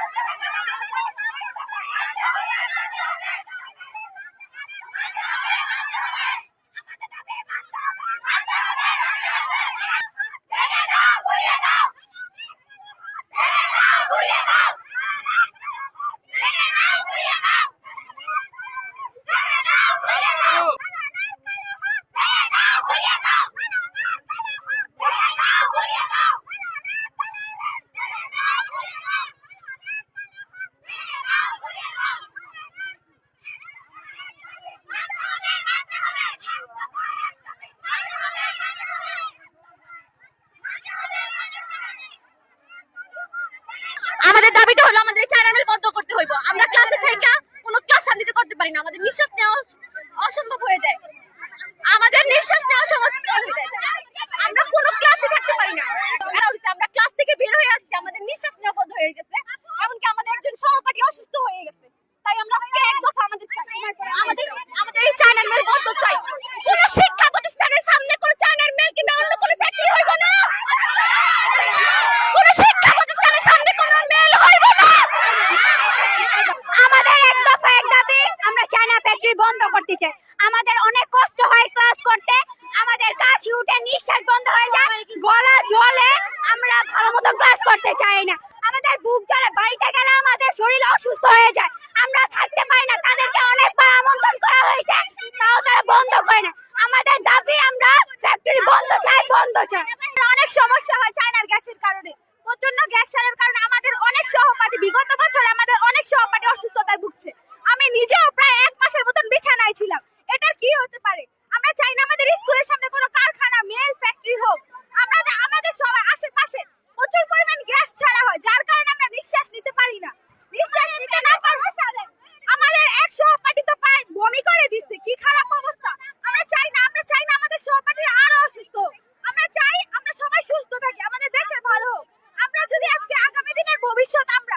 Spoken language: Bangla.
Thank you. আমাদের দাবিটা হলো আমাদের চ্যানেল বন্ধ করতে হইব। আমরা ক্লাসে থেকে কোনো ক্লাস শান্তিতে করতে পারি না। আমাদের নিঃশ্বাস নেওয়া অসম্ভব হয়ে যায়। আমাদের নিঃশ্বাস নেওয়া অসম্ভব হয়ে যায় আমরা কোনো ক্লাসে থাকতে পারি না এটা হইছে আমরা ক্লাস থেকে বের হয়ে আসছি আমাদের নিঃশ্বাস নেওয়া বন্ধ হয়ে গেছে এমনকি আমাদের একজন সহপাঠী অসুস্থ হয়ে গেছে তাই আমরা আজকে এক দফা আমাদের চাই আমাদের আমাদের এই চ্যানেল মেল বন্ধ চাই কোনো শিক্ষা প্রতিষ্ঠানের সামনে কোনো চ্যানেল মেল কিংবা অন্য কোনো ফ্যাক্টরি হইব না কোনো শিক্ষা প্রতিষ্ঠানের সামনে কোনো মেল হইব না আমাদের এক দফা এক দাবি আমরা চায়না ফ্যাক্টরি বন্ধ করতে চাই আমাদের অনেক কষ্ট হয় ক্লাস করতে। আমাদের কাশি উঠে নিঃশ্বাস বন্ধ হয়ে যায়। গলা জ্বলে আমরা ভালো মতো ক্লাস করতে চাই না। আমাদের বুক জ্বলে, বাড়িতে গেলে আমাদের শরীর অসুস্থ হয়ে যায়। আমরা থাকতে পারি না, তাদেরকে অনেকবার আমন্ত্রণ করা হয়েছে। তাও তারা বন্ধ করে না। আমাদের দাবি আমরা ফ্যাক্টরি বন্ধ চাই বন্ধ চাই। অনেক সমস্যা হয় চায়নার গ্যাসের কারণে। প্রচণ্ড গ্যাস ছাড়ার কারণে আমাদের অনেক সহপাঠী, বিগত বছর আমাদের অনেক সহপাঠী অসুস্থতায় ভুগছে। আমি নিজেও প্রায় এক মাসের মতন বিছানায় ছিলাম। এটার কি হতে পারে? আমরা চাই না আমাদের স্কুলের সামনে কোনো কারখানা, মেল ফ্যাক্টরি হোক। আমরা আমাদের সবাই আশেপাশে প্রচুর পরিমাণ গ্যাস ছাড়া হয়, যার কারণে আমরা নিঃশ্বাস নিতে পারি না। নিঃশ্বাস নিতে না পারবার ফলে আমাদের এক সহপাঠী তো প্রায় বমি করে দিচ্ছে, কি খারাপ অবস্থা? আমরা চাই না, আমরা চাই না আমাদের সহপাঠীরা আরও অসুস্থ আমরা চাই আমরা সবাই সুস্থ থাকি, আমাদের দেশে ভালো হোক। আমরা যদি আজকে আগামী দিনের ভবিষ্যৎ আমরা